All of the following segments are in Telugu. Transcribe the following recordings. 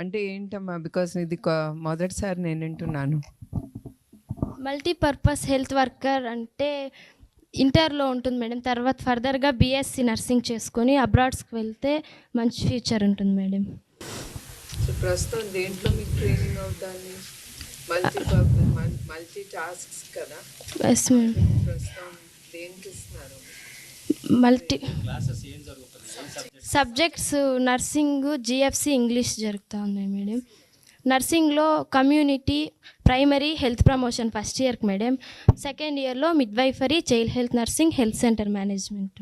అంటే ఏంటమ్మా? బికాస్ ఇది మొదటిసారి నేను వింటున్నాను. మల్టీపర్పస్ హెల్త్ వర్కర్ అంటే ఇంటర్లో ఉంటుంది మేడం. తర్వాత ఫర్దర్గా బీఎస్సీ నర్సింగ్ చేసుకొని అబ్రాడ్స్కి వెళ్తే మంచి ఫ్యూచర్ ఉంటుంది మేడం. సో ప్రస్తుతం దేంట్లో మీకు ట్రైనింగ్ అవుతుంది? మల్టీ మల్టీ టాస్క్స్ కదా? ఎస్ మేడం ప్రస్తుతం దేనికి ఇస్తున్నారు? Multi subjects nursing GFC English జరుగుతూ ఉన్నాయి madam. నర్సింగ్లో community primary health promotion first ఇయర్కి మేడం. సెకండ్ ఇయర్లో midwifery child health nursing health centre management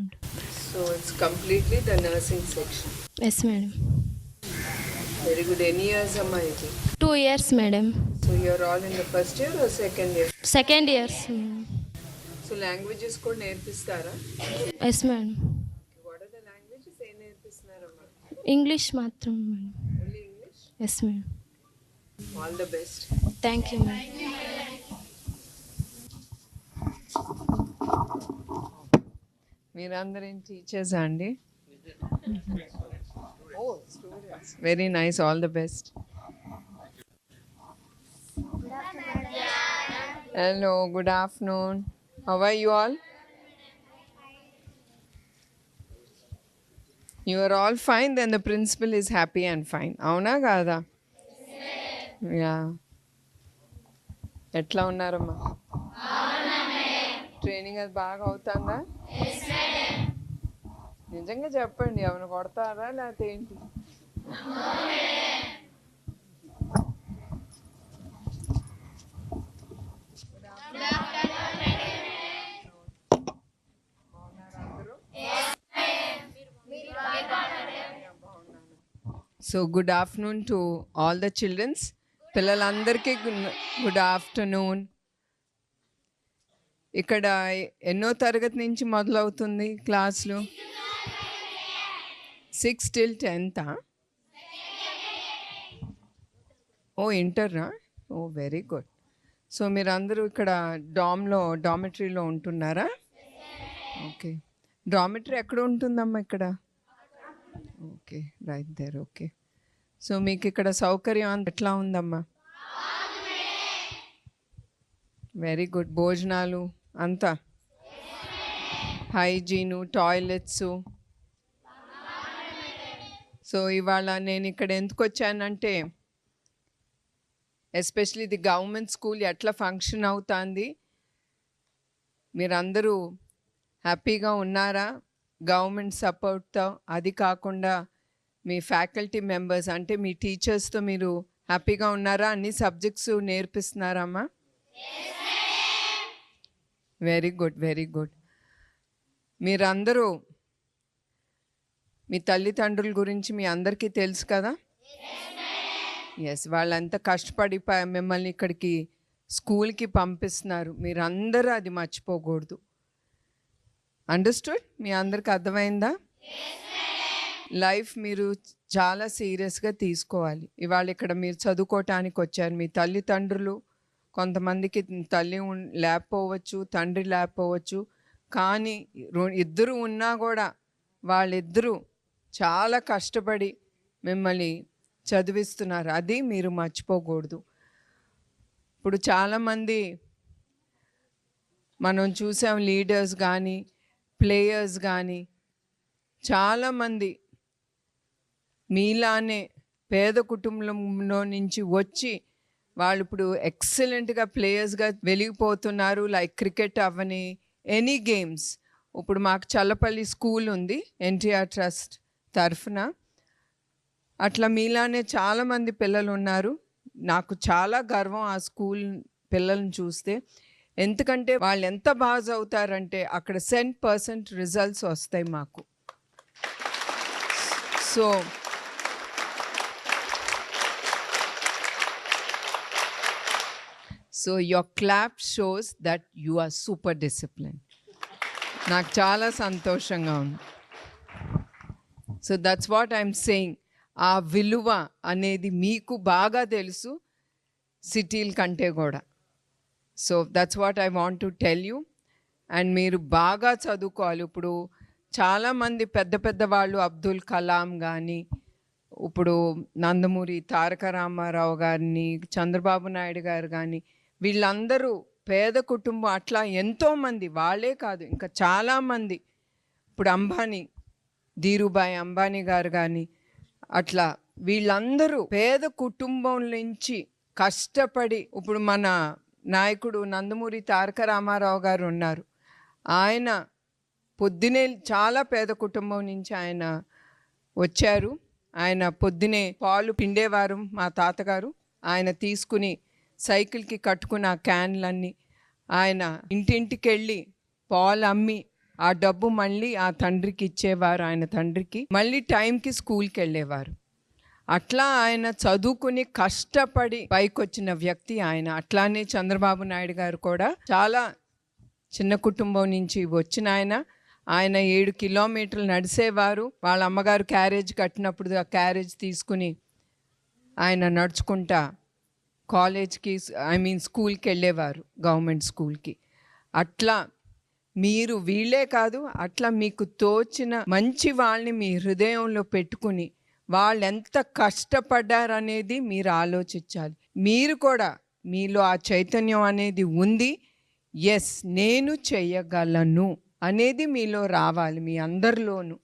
so it's completely the nursing section yes madam. Very good years అమ్మా ఇది? Two years madam. So you're all in the first year or second year second years so languages కూడా నేర్పిస్తారా? Yes madam what are the languages ఏం నేర్పిస్తున్నారమ్మా? ఇంగ్లీష్ మాత్రం madam only English yes madam all the best thank you madam మీరందరం teachers అండి? ఓ students very nice all the best hello good afternoon how are you all you are all fine then the principal is happy and fine అవునా కాదా? యా ఎట్లా ఉన్నారమ్మా? ట్రైనింగ్ అది బాగా అవుతుందా? నిజంగా చెప్పండి అవును కొడతారా లేకపోతే ఏంటి? So good afternoon to all the childrens పిల్లలందరికీ గుడ్ ఆఫ్టర్నూన్ ఇక్కడ ఎన్నో తరగతి నుంచి మొదలవుతుంది క్లాసులు? సిక్స్ టిల్ టెన్తా ఓ ఇంటర్రా ఓ వెరీ గుడ్ సో మీరందరూ ఇక్కడ డామ్లో డామెటరీలో ఉంటున్నారా? ఓకే డామెటరీ ఎక్కడ ఉంటుందమ్మా ఇక్కడ? Okay right there okay so మీకు ఇక్కడ సౌకర్యం అంత ఎట్లా ఉందమ్మా? వెరీ గుడ్ భోజనాలు అంతా? హైజీను టాయిలెట్స్ సో ఇవాళ నేను ఇక్కడ ఎందుకు వచ్చానంటే ఎస్పెషలీ ది గవర్నమెంట్ స్కూల్ ఎట్లా ఫంక్షన్ అవుతుంది? మీరందరూ హ్యాపీగా ఉన్నారా? గవర్నమెంట్ సపోర్ట్తో అది కాకుండా మీ ఫ్యాకల్టీ మెంబర్స్ అంటే మీ టీచర్స్తో మీరు హ్యాపీగా ఉన్నారా? అన్ని సబ్జెక్ట్స్ నేర్పిస్తున్నారమ్మా? వెరీ గుడ్ వెరీ గుడ్ మీరందరూ మీ తల్లిదండ్రుల గురించి మీ అందరికీ తెలుసు కదా? ఎస్ వాళ్ళంతా కష్టపడి మిమ్మల్ని ఇక్కడికి స్కూల్కి పంపిస్తున్నారు. మీరందరూ అది మర్చిపోకూడదు. అండర్స్టూడ్ మీ అందరికి అర్థమైందా? లైఫ్ మీరు చాలా సీరియస్గా తీసుకోవాలి. ఇవాళ ఇక్కడ మీరు చదువుకోవటానికి వచ్చారు. మీ తల్లిదండ్రులు కొంతమందికి తల్లి లేకపోవచ్చు తండ్రి లేకపోవచ్చు కానీ ఇద్దరు ఉన్నా కూడా వాళ్ళిద్దరూ చాలా కష్టపడి మిమ్మల్ని చదివిస్తున్నారు. అది మీరు మర్చిపోకూడదు. ఇప్పుడు చాలామంది మనం చూసాం లీడర్స్ కానీ ప్లేయర్స్ కానీ చాలామంది మీలానే పేద కుటుంబంలో నుంచి వచ్చి వాళ్ళు ఇప్పుడు ఎక్సలెంట్గా ప్లేయర్స్గా వెలిగిపోతున్నారు లైక్ క్రికెట్ అవ్వని ఎనీ గేమ్స్ ఇప్పుడు మాకు చల్లపల్లి స్కూల్ ఉంది ఎన్టీఆర్ ట్రస్ట్ తరఫున. అట్లా మీలానే చాలామంది పిల్లలు ఉన్నారు నాకు చాలా గర్వం ఆ స్కూల్ పిల్లల్ని చూస్తే. ఎందుకంటే వాళ్ళు ఎంత బాగా చదువుతారంటే అక్కడ సెంట్ పర్సెంట్ రిజల్ట్స్ వస్తాయి మాకు. So so your clap shows that you are super discipline నాకు చాలా సంతోషంగా ఉంది. So that's what I'm saying ఆ విలువ అనేది మీకు బాగా తెలుసు సిటీల కంటే కూడా. So that's what I want to tell you and మీరు బాగా చదువుకోవాలి. ఇప్పుడు చాలామంది పెద్ద పెద్ద వాళ్ళు అబ్దుల్ కలాం కానీ ఇప్పుడు నందమూరి తారక రామారావు గారిని చంద్రబాబు నాయుడు గారు కానీ వీళ్ళందరూ పేద కుటుంబం అట్లా ఎంతోమంది వాళ్ళే కాదు ఇంకా చాలామంది. ఇప్పుడు అంబానీ ధీరుభాయ్ అంబానీ గారు కానీ అట్లా వీళ్ళందరూ పేద కుటుంబం నుంచి కష్టపడి ఇప్పుడు మన నాయకుడు నందమూరి తారక రామారావు గారు ఉన్నారు. ఆయన పొద్దునే చాలా పేద కుటుంబం నుంచి ఆయన వచ్చారు. ఆయన పొద్దునే పాలు పిండేవారు మా తాతగారు. ఆయన తీసుకుని సైకిల్కి కట్టుకున్న ఆ క్యాన్లన్నీ ఆయన ఇంటింటికి వెళ్ళి పాలు అమ్మి ఆ డబ్బు మళ్ళీ ఆ తండ్రికి ఇచ్చేవారు ఆయన తండ్రికి. మళ్ళీ టైంకి స్కూల్కి వెళ్ళేవారు అట్లా ఆయన చదువుకుని కష్టపడి పైకొచ్చిన వ్యక్తి ఆయన. అట్లానే చంద్రబాబు నాయుడు గారు కూడా చాలా చిన్న కుటుంబం నుంచి వచ్చిన ఆయన. ఆయన ఏడు కిలోమీటర్లు నడిసేవారు. వాళ్ళ అమ్మగారు క్యారేజ్ కట్టినప్పుడు ఆ క్యారేజ్ తీసుకుని ఆయన నడుచుకుంటా కాలేజ్కి ఐ మీన్ స్కూల్కి వెళ్ళేవారు గవర్నమెంట్ స్కూల్కి. అట్లా మీరు వీళ్ళే కాదు అట్లా మీకు తోచిన మంచి వాళ్ళని మీ హృదయంలో పెట్టుకుని వాళ్ళు ఎంత కష్టపడ్డారనేది మీరు ఆలోచించాలి. మీరు కూడా మీలో ఆ చైతన్యం అనేది ఉంది. ఎస్ నేను చెయ్యగలను అనేది మీలో రావాలి మీ అందరిలోనూ.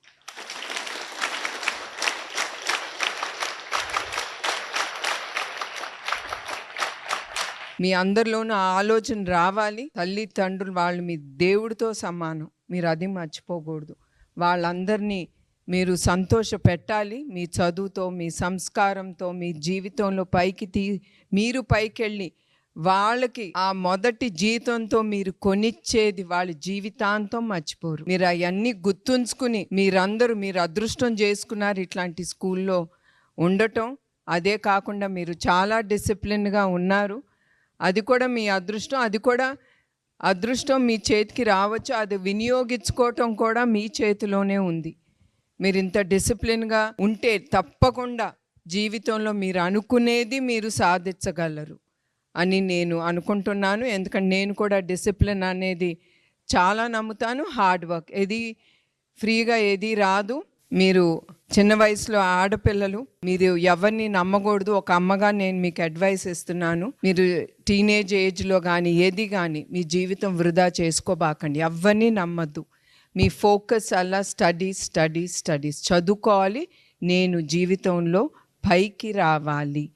మీ అందరిలోనూ ఆలోచన రావాలి. తల్లి తండ్రులు వాళ్ళు మీ దేవుడితో సమానం. మీరు అది మర్చిపోకూడదు. వాళ్ళందరినీ మీరు సంతోష పెట్టాలి. మీ చదువుతో మీ సంస్కారంతో మీ జీవితంలో పైకి తీ మీరు పైకెళ్ళి వాళ్ళకి ఆ మొదటి జీతంతో మీరు కొనిచ్చేది వాళ్ళ జీవితాంతం మర్చిపోరు. మీరు అవన్నీ గుర్తుంచుకుని మీరందరూ మీరు అదృష్టం చేసుకున్నారు ఇట్లాంటి స్కూల్లో ఉండటం. అదే కాకుండా మీరు చాలా డిసిప్లిన్గా ఉన్నారు. అది కూడా మీ అదృష్టం అది కూడా అదృష్టం మీ చేతికి రావచ్చు అది వినియోగించుకోవటం కూడా మీ చేతిలోనే ఉంది. మీరు ఇంత డిసిప్లిన్గా ఉంటే తప్పకుండా జీవితంలో మీరు అనుకునేది మీరు సాధించగలరు అని నేను అనుకుంటున్నాను. ఎందుకంటే నేను కూడా డిసిప్లిన్ అనేది చాలా నమ్ముతాను హార్డ్ వర్క్. ఏది ఫ్రీగా ఏది రాదు మీరు చిన్న వయసులో ఆడపిల్లలు మీరు ఎవరిని నమ్మకూడదు ఒక అమ్మగా నేను మీకు అడ్వైస్ ఇస్తున్నాను. మీరు టీనేజ్ ఏజ్లో కానీ ఏది కానీ మీ జీవితం వృధా చేసుకోబాకండి. ఎవరిని నమ్మద్దు. మీ ఫోకస్ అలా స్టడీస్ స్టడీస్ స్టడీస్ చదువుకోవాలి నేను జీవితంలో పైకి రావాలి.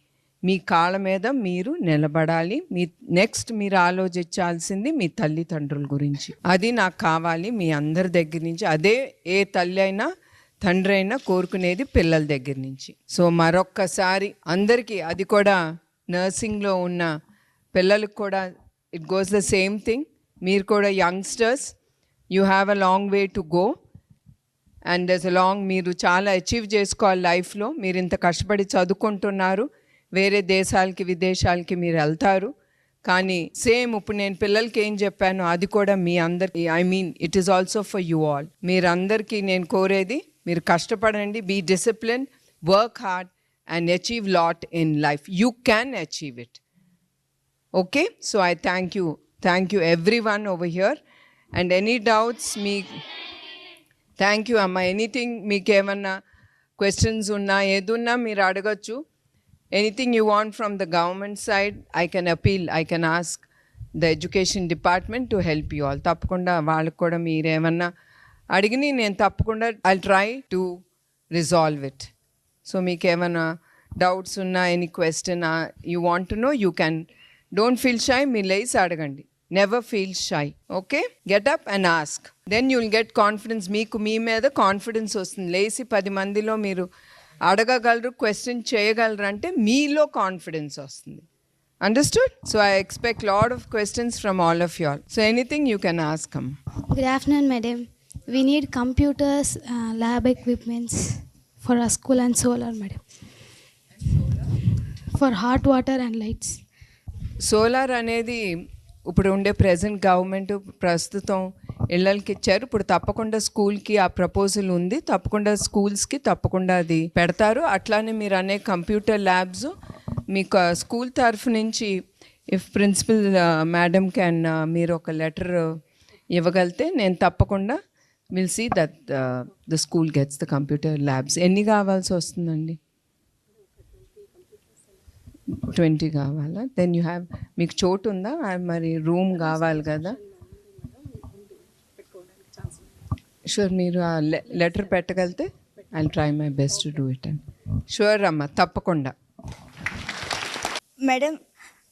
మీ కాళ్ళ మీద మీరు నిలబడాలి. మీ నెక్స్ట్ మీరు ఆలోచించాల్సింది మీ తల్లిదండ్రుల గురించి. అది నాకు కావాలి మీ అందరి దగ్గర నుంచి. అదే ఏ తల్లి అయినా తండ్రి అయినా కోరుకునేది పిల్లల దగ్గర నుంచి. సో మరొక్కసారి అందరికీ అది కూడా నర్సింగ్లో ఉన్న పిల్లలకు కూడా it goes the same thing మీరు కూడా youngsters you have a long way to go and thus long మీరు చాలా అచీవ్ చేసుకోవాలి లైఫ్లో మీరు ఇంత కష్టపడి చదువుకుంటున్నారు. వేరే దేశాలకి విదేశాలకి మీరు వెళ్తారు. కానీ సేమ్ ఇప్పుడు నేను పిల్లలకి ఏం చెప్పానో అది కూడా మీ అందరికీ I mean it is also for you all మీరందరికీ నేను కోరేది మీరు కష్టపడండి be discipline work hard and achieve lot in life you can achieve it okay so I thank you thank you every one over here and any doubts me thank you అమ్మ ఎనీథింగ్ మీకు ఏమన్నా క్వశ్చన్స్ ఉన్నా ఏదున్నా మీరు అడగచ్చు. Anything you want from the government side I can appeal I can ask the education department to help you all తప్పకుండా వాళ్ళకి కూడా మీరు ఏమన్నా అడిగిని నేను తప్పకుండా I try to resolve it so మీకు ఏమైనా డౌట్స్ ఉన్నా any question you want know you can don't feel shy మీ లేసి అడగండి. Never feel shy okay get up and ask then you will get confidence మీకు మీ మీద కాన్ఫిడెన్స్ వస్తుంది. లేచి పది మందిలో మీరు అడగగలరు క్వశ్చన్ చేయగలరు అంటే మీలో కాన్ఫిడెన్స్ వస్తుంది. Understood so I expect lot of questions from all of you all so anything you can ask um good afternoon madam we need computers lab equipments for a school and solar madam for hot water and lights solar అనేది ఇప్పుడు ఉండే ప్రజెంట్ గవర్నమెంట్ ప్రస్తుతం ఇళ్ళకి ఇచ్చారు. ఇప్పుడు తప్పకుండా స్కూల్కి ఆ ప్రపోజల్ ఉంది. తప్పకుండా స్కూల్స్కి తప్పకుండా అది పెడతారు. అట్లానే మీరు అనే కంప్యూటర్ ల్యాబ్స్ మీకు స్కూల్ తరఫు నుంచి ఇఫ్ ప్రిన్సిపల్ మేడం క్యాన్ మీరు ఒక లెటర్ ఇవ్వగలితే నేను తప్పకుండా will see that the school gets the computer labs ఎన్ని కావాల్సి వస్తుందండి? ట్వంటీ కావాలా? దెన్ యూ హ్యావ్ మీకు చోటు ఉందా? మరి రూమ్ కావాలి కదా? షూర్ మీరు ఆ letter పెట్టగలితే I try my best to do it and sure అమ్మ తప్పకుండా. మేడం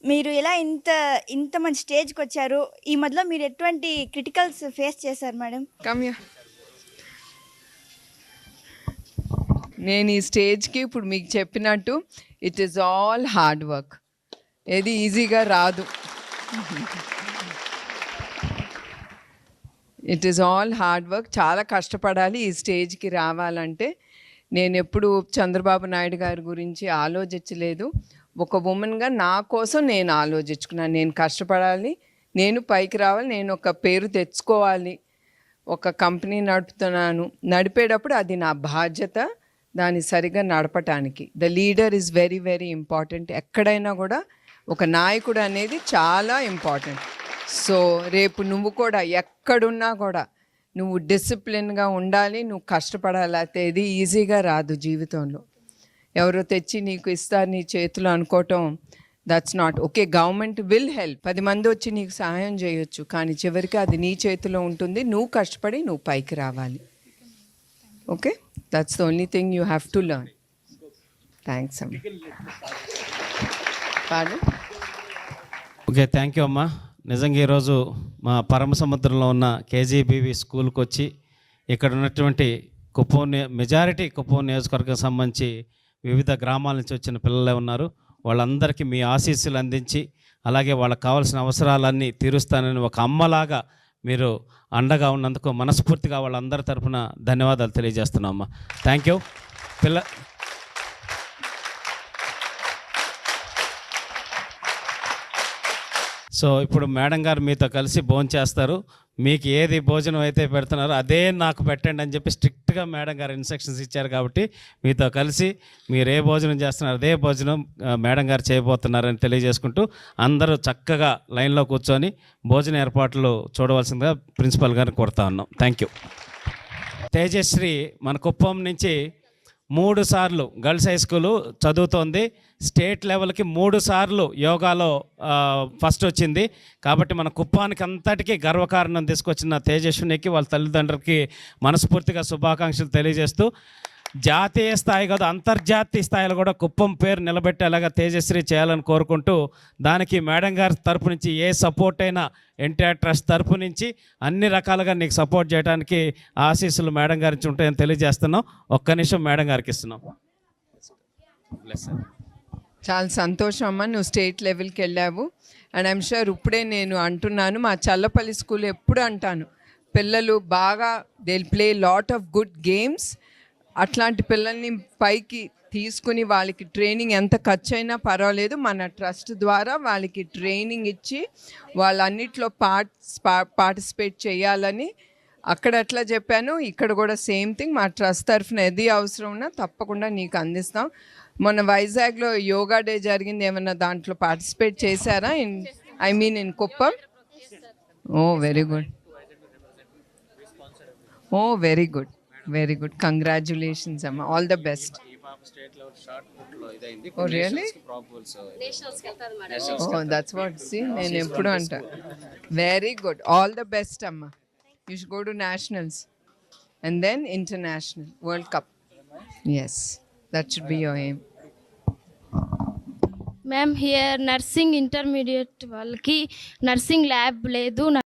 మీరు ఎలా ఇంత ఇంత మంచి స్టేజ్కి వచ్చారు? ఈ మధ్యలో మీరు ఎటువంటి క్రిటికల్స్ ఫేస్ చేశారు మేడం? కమ్యా. నేను ఈ స్టేజ్కి ఇప్పుడు మీకు చెప్పినట్టు it is all hard work ఏది ఈజీగా రాదు. It is all hard work చాలా కష్టపడాలి ఈ స్టేజ్కి రావాలంటే. నేను ఎప్పుడు చంద్రబాబు నాయుడు గారి గురించి ఆలోచించలేదు. ఒక ఉమెన్గా నా కోసం నేను ఆలోచించుకున్నాను. నేను కష్టపడాలి నేను పైకి రావాలి నేను ఒక పేరు తెచ్చుకోవాలి ఒక కంపెనీ నడుపుతున్నాను. నడిపేటప్పుడు అది నా బాధ్యత దాన్ని సరిగా నడపటానికి. The leader is very very important ఎక్కడైనా కూడా ఒక నాయకుడు అనేది చాలా ఇంపార్టెంట్ సో రేపు నువ్వు కూడా ఎక్కడున్నా కూడా నువ్వు డిసిప్లిన్గా ఉండాలి నువ్వు కష్టపడాలి అయితే ఇది ఈజీగా రాదు జీవితంలో. ఎవరో తెచ్చి నీకు ఇస్తారు నీ చేతిలో అనుకోవటం that's not okay government will help పది మంది వచ్చి నీకు సహాయం చేయొచ్చు కానీ చివరికి అది నీ చేతిలో ఉంటుంది నువ్వు కష్టపడి నువ్వు పైకి రావాలి. Okay that's the only thing you have to learn thanks అమ్మ. పాడు ఓకే థ్యాంక్ యూ అమ్మా. నిజంగా ఈరోజు మా పరమ సముద్రంలో ఉన్న కేజీబీవీ స్కూల్కి వచ్చి ఇక్కడ ఉన్నటువంటి కుప్పం మెజారిటీ కుప్పం నియోజకవర్గం సంబంధించి వివిధ గ్రామాల నుంచి వచ్చిన పిల్లలే ఉన్నారు. వాళ్ళందరికీ మీ ఆశీస్సులు అందించి అలాగే వాళ్ళకి కావాల్సిన అవసరాలన్నీ తీరుస్తానని ఒక అమ్మలాగా మీరు అండగా ఉన్నందుకు మనస్ఫూర్తిగా వాళ్ళందరి తరపున ధన్యవాదాలు తెలియజేస్తున్నాం అమ్మ. Thank you. పిల్ల సో ఇప్పుడు మేడం గారు మీతో కలిసి భోజనం చేస్తారు. మీకు ఏది భోజనం అయితే పెడుతున్నారో అదే నాకు పెట్టండి అని చెప్పి స్ట్రిక్ట్గా మేడం గారు ఇన్స్ట్రక్షన్స్ ఇచ్చారు కాబట్టి మీతో కలిసి మీరు ఏ భోజనం చేస్తున్నారు అదే భోజనం మేడం గారు చేయబోతున్నారని తెలియజేసుకుంటూ అందరూ చక్కగా లైన్లో కూర్చొని భోజన ఏర్పాట్లు చూడవలసిందిగా ప్రిన్సిపల్ గారిని కోరుతా ఉన్నాం. థ్యాంక్ యూ తేజశ్రీ మన కుప్పం నుంచి మూడు సార్లు గర్ల్స్ హై స్కూలు చదువుతోంది. స్టేట్ లెవెల్కి మూడు సార్లు యోగాలో ఫస్ట్ వచ్చింది. కాబట్టి మన కుప్పానికి అంతటికీ గర్వకారణం తీసుకొచ్చిన తేజస్వినికి వాళ్ళ తల్లిదండ్రులకి మనస్ఫూర్తిగా శుభాకాంక్షలు తెలియజేస్తూ జాతీయ స్థాయి కాదు అంతర్జాతీయ స్థాయిలో కూడా కుప్పం పేరు నిలబెట్టేలాగా తేజశ్రీ చేయాలని కోరుకుంటూ దానికి మేడం గారి తరపు నుంచి ఏ సపోర్ట్ అయినా ఎన్టీఆర్ ట్రస్ట్ తరపు నుంచి అన్ని రకాలుగా నీకు సపోర్ట్ చేయడానికి ఆశీస్సులు మేడం గారి నుంచి ఉంటాయని తెలియజేస్తున్నాం. ఒక్క నిమిషం మేడం గారికి ఇస్తున్నాం. చాలా సంతోషం అమ్మ నువ్వు స్టేట్ లెవెల్కి వెళ్ళావు. అండ్ ఐమ్ షూర్ ఇప్పుడే నేను అంటున్నాను మా చల్లపల్లి స్కూల్ ఎప్పుడు అంటాను పిల్లలు బాగా they play lot of good games అట్లాంటి పిల్లల్ని పైకి తీసుకుని వాళ్ళకి ట్రైనింగ్ ఎంత ఖర్చు అయినా పర్వాలేదు. మన ట్రస్ట్ ద్వారా వాళ్ళకి ట్రైనింగ్ ఇచ్చి వాళ్ళన్నిట్లో పార్ట్ పార్టిసిపేట్ చేయాలని అక్కడ ఎట్లా చెప్పాను. ఇక్కడ కూడా సేమ్ థింగ్ మా ట్రస్ట్ తరఫున ఏది అవసరం ఉన్నా తప్పకుండా నీకు అందిస్తాం. మొన్న వైజాగ్లో యోగా డే జరిగింది. ఏమన్నా దాంట్లో పార్టిసిపేట్ చేశారా? In I mean in Kuppam? Oh very good. Oh very good. Very good congratulations అమ్మ all the best oh really oh that's what see నేను ఎప్పుడు అంటా. Very good all the best అమ్మ you should go to nationals and then international world cup yes that should be your aim ma'am here nursing intermediate వాళ్ళకి నర్సింగ్ ల్యాబ్ లేదు.